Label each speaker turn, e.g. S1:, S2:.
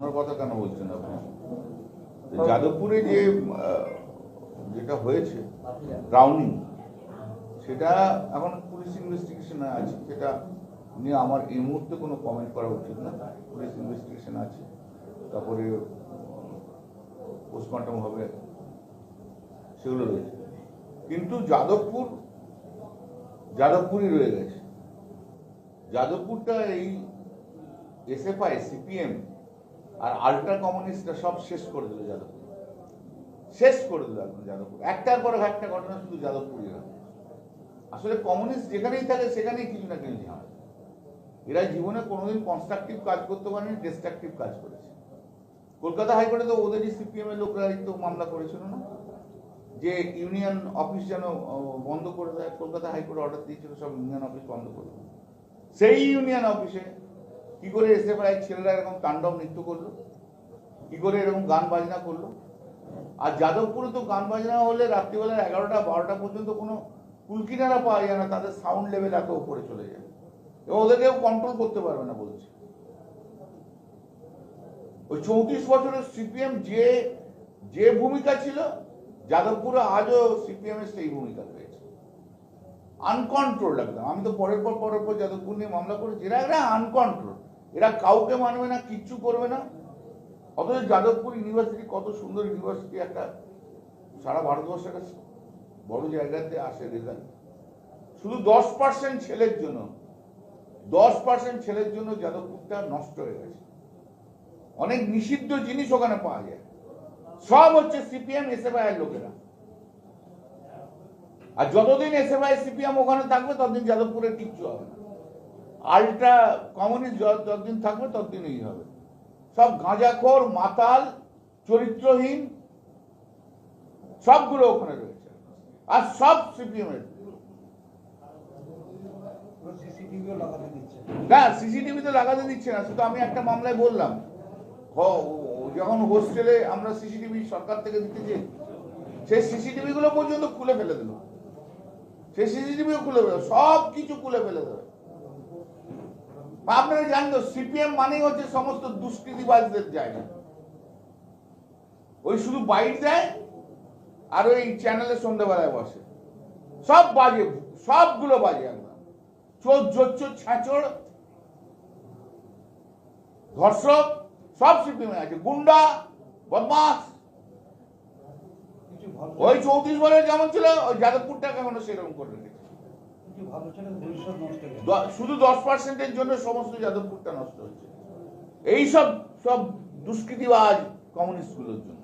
S1: আমার কথা কেন বলছেন আপনি? যাদবপুরে যে যেটা হয়েছে রাউন্ডিং সেটা এখন পুলিশ ইনভেস্টিগেশনে আছে। সেটা নিয়ে আমার এই মুহূর্তে কোনো কমেন্ট করা উচিত না। পুলিশ ইনভেস্টিগেশন আছে। তারপরে পোস্টমর্টম হবে, সেগুলো রয়েছে। কিন্তু যাদবপুর, যাদবপুরই রয়ে গেছে। যাদবপুরটা এই এসএফআই সিপিএম আর আল্ট্রা কমিউনিস্টরা সব শেষ করে দিল যাদবপুর। শেষ করে দিল এখন যাদবপুর। একটার পর একটা ঘটনা শুধু যাদবপুরই হয়। আসলে কমিউনিস্ট যেখানেই থাকে, সেখানেই কিছু না কিছু ঝামেলা এরা জীবনে কোনোদিন কনস্ট্রাকটিভ কাজ করতে পারেনি ডিস্ট্রাকটিভ কাজ করেছে। কলকাতা হাইকোর্টে তো ওদেরই সিপিএম এর লোকরা তো মামলা করেছিল না? যে ইউনিয়ন অফিস যেন বন্ধ করে দেয়, কলকাতা হাইকোর্ট অর্ডার দিয়েছিল, সব ইউনিয়ন অফিস বন্ধ করে। সেই ইউনিয়ন অফিসে কি করে এসে প্রায় ছেলেরা এরকম তাণ্ডব নৃত্য করল কি করে এরকম গান বাজনা করল। আর যাদবপুরে তো গান বাজনা হলে রাত্রিবেলা এগারোটা, বারোটা পর্যন্ত কোনো কুলকিনারা পাওয়া যায় না, তাদের সাউন্ড লেভেল এত উপরে চলে যায়। এবং ওদেরকেও কন্ট্রোল করতে পারবে না বলছে। ওই চৌত্রিশ বছরের সিপিএম যে যে ভূমিকা ছিল, যাদবপুরে আজও সিপিএম এর সেই ভূমিকা রয়েছে। আনকন্ট্রোল একদম। আমি তো পরের পর পরের পর যাদবপুর নিয়ে মামলা করেছি। এরা এরা আনকন্ট্রোল এরা কাউকে মানবে না, কিচ্ছু করবে না। অথচ যাদবপুর ইউনিভার্সিটি কত সুন্দর ইউনিভার্সিটি, একটা সারা ভারতবর্ষে একটা বড় জায়গাতে আসে রেজাল্ট শুধু দশ পার্সেন্ট ছেলের জন্য, দশ পার্সেন্ট ছেলের জন্য যাদবপুরটা নষ্ট হয়ে গেছে। অনেক নিষিদ্ধ জিনিস ওখানে পাওয়া যায়। সব হচ্ছে সিপিএম, এসএফআই এর লোকেরা। আর যতদিন এসএফআই, সিপিএম ওখানে থাকবে, ততদিন যাদবপুরে কিচ্ছু হবে না। আলট্রা কমিউনিস্ট যতদিন থাকবে ততদিন এই হবে। সব গাঁজাখোর মাতাল চরিত্রহীন সবগুলো ওখানে রয়েছে। আর সব সিপিএম এর
S2: সিসিটিভিও
S1: না সিসিটিভি তো লাগাতে দিচ্ছে না শুধু আমি একটা মামলায় বললাম। যখন হোস্টেলে আমরা সিসিটিভি সরকার থেকে দিতে চাই সেই সিসিটিভি গুলো পর্যন্ত খুলে ফেলে দিল সেই সিসিটিভি খুলে ফেলে সব কিছু খুলে ফেলে দেবে। আপনারা জানেন তো সিপিএম মানেই হচ্ছে সমস্ত দুষ্কৃতিবাজদের জায়গা। ওই শুধু বাইট দেয় আর ওই চ্যানেলে সন্ধ্যেবেলায় বসে। সব বাজে সবগুলো বাজে একদম। চোর জোচ্চোর ছাঁচড় ধর্ষক সব সিপিএমে আছে। গুন্ডা বদমাস ওই চৌত্রিশ বছর যেমন ছিল ওই যাদবপুরটাকে এখনও সেরকম করে রেখেছে। শুধু দশ পার্সেন্টের জন্য সমস্ত যাদবপুরটা নষ্ট হচ্ছে। এইসব সব দুষ্কৃতিবাজ কমিউনিস্টগুলোর জন্য।